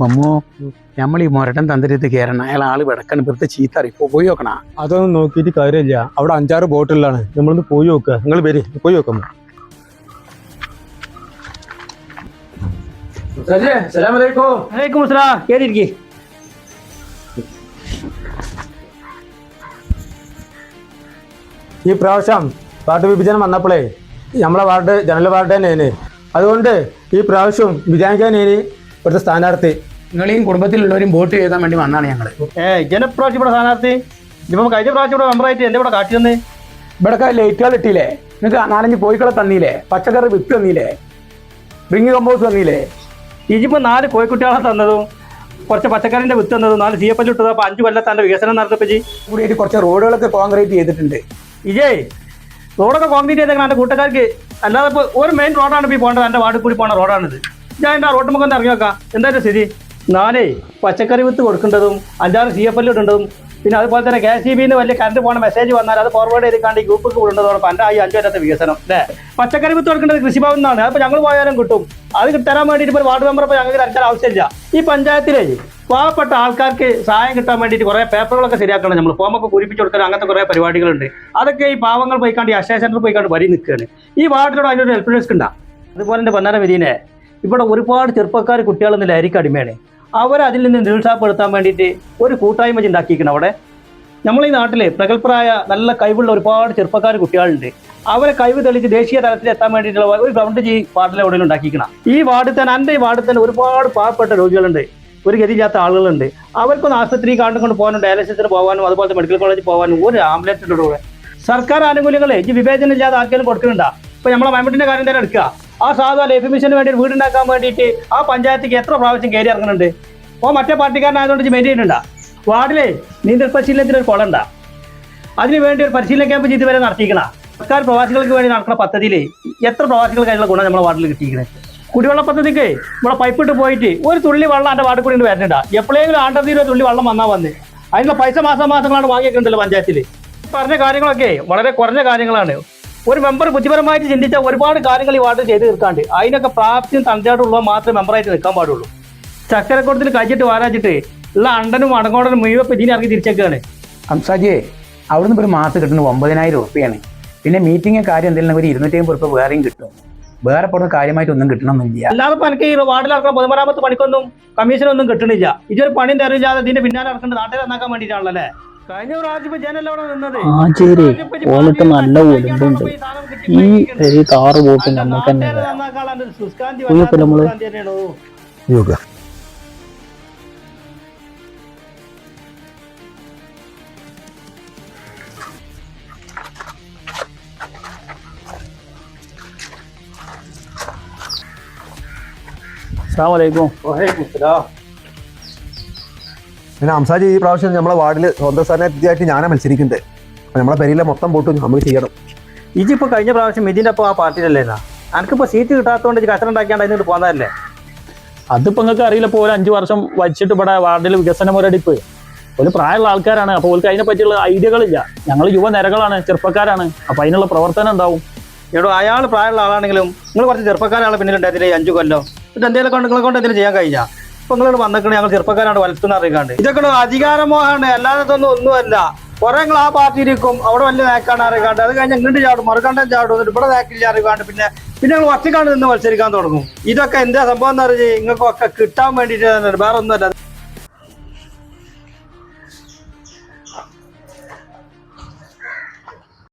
മമ്മോ നമ്മൾ ഈ മൊരട്ടൻ തന്ത്രത്ത് കയറണം അയാൾ ആൾ വിടക്കണം വെറുതെ ചീത്ത അറിയിപ്പോ പോയി നോക്കണ. അതൊന്നും നോക്കിയിട്ട് കാര്യമില്ല. അവിടെ അഞ്ചാറ് ബോട്ടിലാണ്. നമ്മളൊന്ന് പോയി നോക്കുക നിങ്ങൾ വരി. പോയി നോക്കാം ഈ പ്രാവശ്യം വാർഡ് വിഭജനം വന്നപ്പോഴേ നമ്മളെ വാർഡ് ജനറൽ വാർഡ് തന്നെയാണ്. അതുകൊണ്ട് ഈ പ്രാവശ്യം വിജയിക്കാനേന് ഇവിടുത്തെ സ്ഥാനാർത്ഥി നിങ്ങളെയും കുടുംബത്തിലുള്ളവരും വോട്ട് ചെയ്താൻ വേണ്ടി വന്നാണ് ഞങ്ങൾ ഏ ഇവിടെ സ്ഥാനാർത്ഥി? ഇപ്പം കഴിഞ്ഞ പ്രാവശ്യം ഇവിടെ മെമ്പറായിട്ട് എന്റെ ഇവിടെ കാട്ടി തന്നെ ഇവിടെ ലൈറ്റുകൾ ഇട്ടില്ലേ? നിങ്ങൾക്ക് നാലഞ്ച് കോഴിക്കളെ തന്നില്ലേ? പച്ചക്കറി വിത്ത് തന്നില്ലേ? റിങ് കമ്പോസ് തന്നില്ലേ? ഇതിപ്പോ നാല് കോഴിക്കുട്ടികളെ തന്നതും കുറച്ച് പച്ചക്കറിന്റെ വിത്ത് തന്നതും നാല് സി എഫ് എൽ ഇട്ടത് അപ്പൊ അഞ്ചു കൊല്ലത്താന്റെ വികസനം നടത്തപ്പറ്റി കൂടിയിട്ട് കുറച്ച് റോഡുകളൊക്കെ കോൺക്രീറ്റ് ചെയ്തിട്ടുണ്ട്. ഇജേ റോഡൊക്കെ കോൺക്രീറ്റ് ചെയ്തേക്കണം എന്റെ കൂട്ടുകാർക്ക് അല്ലാതെ ഇപ്പോൾ ഒരു മെയിൻ റോഡാണ് പോയി ഈ പോകേണ്ടത്. എന്റെ വാർഡിൽ കൂടി പോണ റോഡാണിത് ഞാൻ എന്റെ റോഡ് മുഖം ഇറങ്ങി വെക്കാം എന്തായാലും സ്ഥിതി? നാലേ പച്ചക്കറി വിത്ത് കൊടുക്കേണ്ടതും അഞ്ചാറ് സി എഫ് എൽ ഇടേണ്ടതും പിന്നെ അതുപോലെ തന്നെ കെ സി ബിന്ന് വലിയ കറണ്ട് പോണ മെസ്സേജ് വന്നാൽ അത് ഫോർവേഡ് ചെയ്തിക്കാണ്ട് ഈ ഗ്രൂപ്പിൽ കൂടുന്നതോടൊപ്പം എന്റെ ഈ അഞ്ചു വരത്തെ വികസനം അല്ലേ? പച്ചക്കറി വിത്ത് കൊടുക്കേണ്ടത് കൃഷിഭവൻ എന്നാണ് അപ്പോൾ ഞങ്ങൾ പോയാലും കിട്ടും. അത് തരാൻ വേണ്ടിയിട്ട് ഇപ്പോൾ വാർഡ് മെമ്പർ ഇപ്പോൾ ഞങ്ങൾക്ക് തരച്ചാൽ ആവശ്യമില്ല. ഈ പഞ്ചായത്തിലെ പാവപ്പെട്ട ആൾക്കാർക്ക് സഹായം കിട്ടാൻ വേണ്ടിയിട്ട് കുറേ പേപ്പറുകളൊക്കെ ശരിയാക്കണം നമ്മൾ ഫോമൊക്കെ പൂരിപ്പിച്ച് കൊടുക്കാൻ അങ്ങനത്തെ കുറേ പരിപാടികളുണ്ട്. അതൊക്കെ ഈ പാവങ്ങൾ പോയിക്കാണ്ട് ഈ അക്ഷയ സെന്ററിൽ പോയിക്കാണ്ട് വരി നിൽക്കുകയാണ്. ഈ വാർഡിലൂടെ അതിനൊരു ഹെൽപ്പ് ഡെസ്ക് ഉണ്ടാകും അതുപോലെ തന്നെ പൊന്നാര വിധീനെ ഇവിടെ ഒരുപാട് ചെറുപ്പക്കാർ കുട്ടികളൊന്നും ലഹരിക്ക് അടിമയാണ്. അവരെ അതിൽ നിന്ന് നിരുത്സാഹപ്പെടുത്താൻ വേണ്ടിയിട്ട് ഒരു കൂട്ടായ്മ ഉണ്ടാക്കിയിരിക്കണം അവിടെ. നമ്മളീ നാട്ടിൽ പ്രഗത്ഭരായ നല്ല കഴിവുള്ള ഒരുപാട് ചെറുപ്പക്കാർ കുട്ടികളുണ്ട്. അവരെ കഴിവ് തെളിച്ച് ദേശീയ തലത്തിൽ എത്താൻ വേണ്ടിയിട്ടുള്ള ഒരു ഗ്രൗണ്ട് ഈ വാർഡിലെ എവിടെയും ഉണ്ടാക്കിക്കണം ഈ വാർഡിൽ തന്നെ എന്റെ ഈ വാർഡിൽ തന്നെ ഒരുപാട് പാവപ്പെട്ട രോഗികളുണ്ട്. ഒരു ഗതിയില്ലാത്ത ആളുകളുണ്ട്. അവർക്കൊന്ന് ആശുപത്രി കാണും കൊണ്ട് പോകാനും ഡയാലിസിസിന് പോകാനും അതുപോലെ മെഡിക്കൽ കോളേജിൽ പോകാനും ഒരു ആംബുലൻസിന്റെ കൂടെ സർക്കാർ ആനുകൂല്യങ്ങൾ ഈ വിവേചനം ഇല്ലാതെ ആർക്കെങ്കിലും കൊടുക്കുന്നുണ്ടാ? ഇപ്പൊ നമ്മളെ മൈമട്ടിന്റെ കാര്യം തന്നെ എടുക്കുക. ആ സാധു ലൈഫ് മിഷന് വേണ്ടി ഒരു വീടുണ്ടാക്കാൻ വേണ്ടിയിട്ട് ആ പഞ്ചായത്തേക്ക് എത്ര പ്രാവശ്യം കയറി ഇറങ്ങുന്നുണ്ട്? ഓ മറ്റേ പാർട്ടിക്കാരനായതുകൊണ്ട് മെയിൻ ചെയ്യുന്നുണ്ടാ വാർഡിലെ നീന്തൽ പരിശീലനത്തിന് ഒരു കുളമുണ്ടാ അതിന് വേണ്ടി ഒരു പരിശീലന ക്യാമ്പ് ചെയ്ത് വരെ നടത്തിക്കണ സർക്കാർ പ്രവാസികൾക്ക് വേണ്ടി നടക്കുന്ന പദ്ധതിയിൽ എത്ര പ്രവാസികൾക്കായുള്ള ഗുണം നമ്മുടെ വാർഡിൽ കിട്ടിയിരിക്കുന്നത് കുടിവെള്ള പദ്ധതിക്ക് പൈപ്പ് ഇട്ട് പോയിട്ട് ഒരു തുള്ളി വെള്ളം എന്റെ വാർഡിൽ കൂടി വരുന്നുണ്ടാ എപ്പോഴെങ്കിലും ആണ്ടർ തീരെ തുള്ളി വെള്ളം വന്നാൽ വന്ന്. അതിനുള്ള പൈസ മാസം മാസങ്ങളാണ് വാങ്ങിയിട്ടുണ്ടല്ലോ പഞ്ചായത്തിൽ പറഞ്ഞ കാര്യങ്ങളൊക്കെ വളരെ കുറഞ്ഞ കാര്യങ്ങളാണ്. ഒരു മെമ്പർ ബുദ്ധിപരമായിട്ട് ചിന്തിച്ച ഒരുപാട് കാര്യങ്ങൾ ഈ വാർഡിൽ ചെയ്ത് തീർക്കാണ്ട്. അതിനൊക്കെ പ്രാപ്തിയും തന്ത്രായിട്ടുള്ള മാത്രമേ മെമ്പറായിട്ട് നിൽക്കാൻ പാടുള്ളൂ. ചക്കരക്കൂടത്തിൽ കഴിച്ചിട്ട് വാരാച്ചിട്ട് ഉള്ള അണ്ടനും അടങ്ങോടനും മുഴുവൻ ഇതിനെ ഇറങ്ങി തിരിച്ചേക്കാണ്. അംസാജിയെ അവിടുന്ന് ഒരു മാസം കിട്ടുന്നത് ഒമ്പതിനായിരം ഉറുപ്പ്യാണ്. പിന്നെ മീറ്റിംഗ് കാര്യം എന്തെങ്കിലും ഒരു ഇരുന്നൂറ്റി അമ്പത് വേറെയും കിട്ടും. വേറെ പുറത്ത് കാര്യമായിട്ട് ഒന്നും കിട്ടണമെന്നില്ല അല്ലാതെ എനിക്ക് ഈ വാർഡിൽ നടക്കുന്ന പൊതുമരാമത്ത് പണിക്കൊന്നും കമ്മീഷനൊന്നും കിട്ടണില്ല. ഇതൊരു പണി തരില്ലാതെ ഇതിന്റെ പിന്നാലെ നടക്കേണ്ട നാട്ടിൽ നന്നാക്കാൻ വേണ്ടിയിട്ടാണല്ലോ കഴിഞ്ഞ പ്രാവശ്യം ജനല്ല നിന്നത്. ആചേരി ഓലക്ക് നല്ല ഒലുമ്പുണ്ട് ഈ കാറ് പോട്ട് നമുക്ക് തന്നെ പോയപ്പോ നമ്മൾ. അസ്സാമലൈക്കും പിന്നെ അംസാജി ഈ പ്രാവശ്യം നമ്മളെ വാർഡിൽ സ്വന്തം സ്ഥാനാർത്ഥിയായിട്ട് ഞാനാ മത്സരിക്കുന്നത്. അപ്പൊ നമ്മളെ പെരിയിലെ മൊത്തം വോട്ടും നമുക്ക് ചെയ്യണം. ഇജിപ്പോ കഴിഞ്ഞ പ്രാവശ്യം മിഥിന്റെ ഒപ്പം ആ പാർട്ടിയിലല്ലേ എനിക്കിപ്പോ സീറ്റ് കിട്ടാത്തതുകൊണ്ട് ഇജ്ജ് കച്ചറ ഉണ്ടാക്കിയാണ്ട് അതിനോട് പോകാനല്ലേ അതിപ്പോ നിങ്ങൾക്ക് അറിയില്ല പോലെ അഞ്ച് വർഷം വച്ചിട്ട് ഇവിടെ വാർഡിൽ വികസന മുരടിപ്പ് ഒരു പ്രായമുള്ള ആൾക്കാരാണ് അപ്പോൾ അവർക്ക് അതിനെ പറ്റിയുള്ള ഐഡിയകളില്ല. ഞങ്ങൾ യുവനിരകളാണ് ചെറുപ്പക്കാരാണ് അപ്പോൾ അതിനുള്ള പ്രവർത്തനം ഉണ്ടാവും. എടോ അയാൾ പ്രായമുള്ള ആളാണെങ്കിലും നിങ്ങൾ കുറച്ച് ചെറുപ്പക്കാരാണ് പിന്നിലുണ്ടായിരുന്നില്ലേ അഞ്ചു കൊല്ലം? ഇത് എന്തെങ്കിലും കൊണ്ട് നിങ്ങളെ കൊണ്ട് എന്തെങ്കിലും ചെയ്യാൻ കഴിഞ്ഞാ? ഇപ്പൊ വന്നിക്കണേ ഞങ്ങൾ ചെറുപ്പക്കാരാണ് വലത്തുന്ന അറിയിക്കാണ്ട് ഇതൊക്കെ അധികാരമോഹാണ് അല്ലാതെ ഇതൊന്നും ഒന്നുമല്ല. കുറെ നിങ്ങൾ ആ പാർട്ടി ഇരിക്കും അവിടെ വലിയ നേക്കാണ് അറിയിക്കാണ്ട് അത് കഴിഞ്ഞ് ഇങ്ങോട്ട് ചാടും മറുകണ്ടം ചാടും ഇവിടെ നേക്കില്ല അറിയിക്കാണ്ട് പിന്നെ പിന്നെ ഞങ്ങൾ ഒറ്റക്കാണ്ട് നിന്ന് മത്സരിക്കാൻ തുടങ്ങും. ഇതൊക്കെ എന്താ സംഭവം എന്ന് പറഞ്ഞാൽ നിങ്ങൾക്കൊക്കെ കിട്ടാൻ വേണ്ടിയിട്ട് വേറെ ഒന്നുമല്ല.